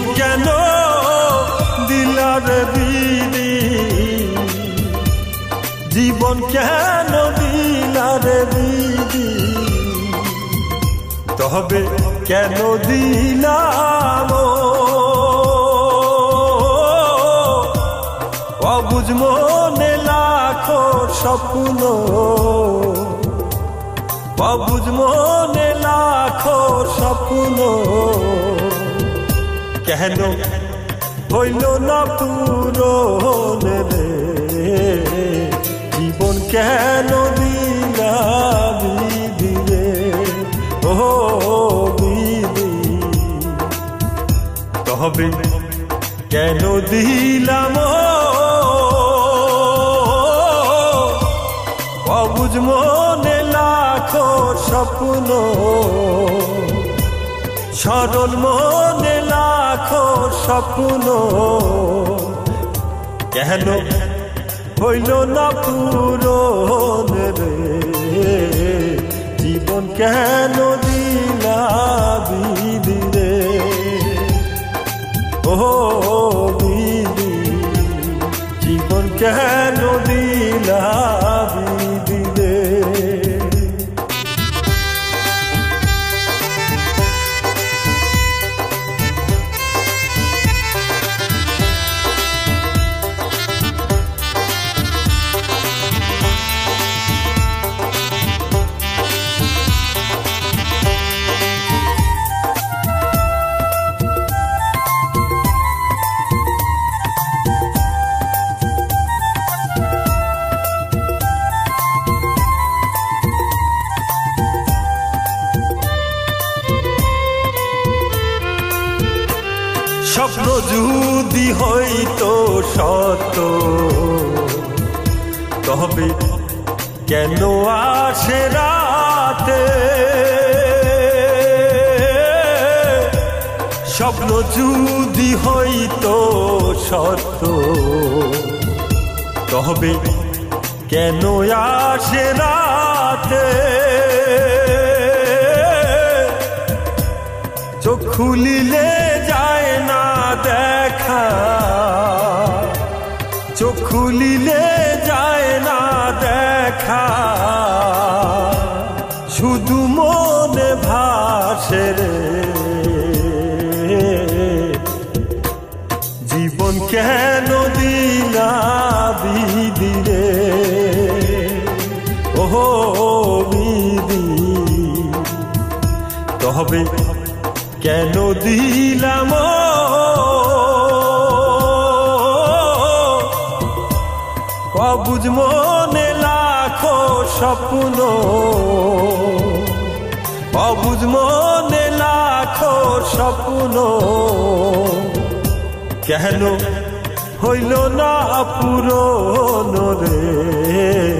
জীবন কেন দিলার বিদি জীবন কেন দিলার বিদি তবে কেন দিলাম? অবুঝ মনে লাখো স্বপ্ন। অবুঝ মনে লাখো স্বপ্ন। কেন হইল না পূরণ রে। জীবন কেন দিলে? ও বিদি তবে কেন দিলাম? অবুঝ মনে লাখো স্বপ্ন। সরল মনে লাখো স্বপ্ন। কেন হইল না পুরো রে? জীবন কেন স্বপ্ন যদি হইতো সত তবে কেন আসে রাতে? স্বপ্ন যদি হইতো সত তবে কেন আসে রাতে? চোখ খুলিলে যায় না দেখা। চোখ খুলিলে যায় না দেখা। শুধু মনে ভাসে রে। জীবন কেন দিলা? বিদিরে ওহো বিদি তবে কেন দিলাম অবুঝ মনে লাখো স্বপ্ন। অবুজ মনে লাখো স্বপ্ন। কেন হইল না পুরো রে?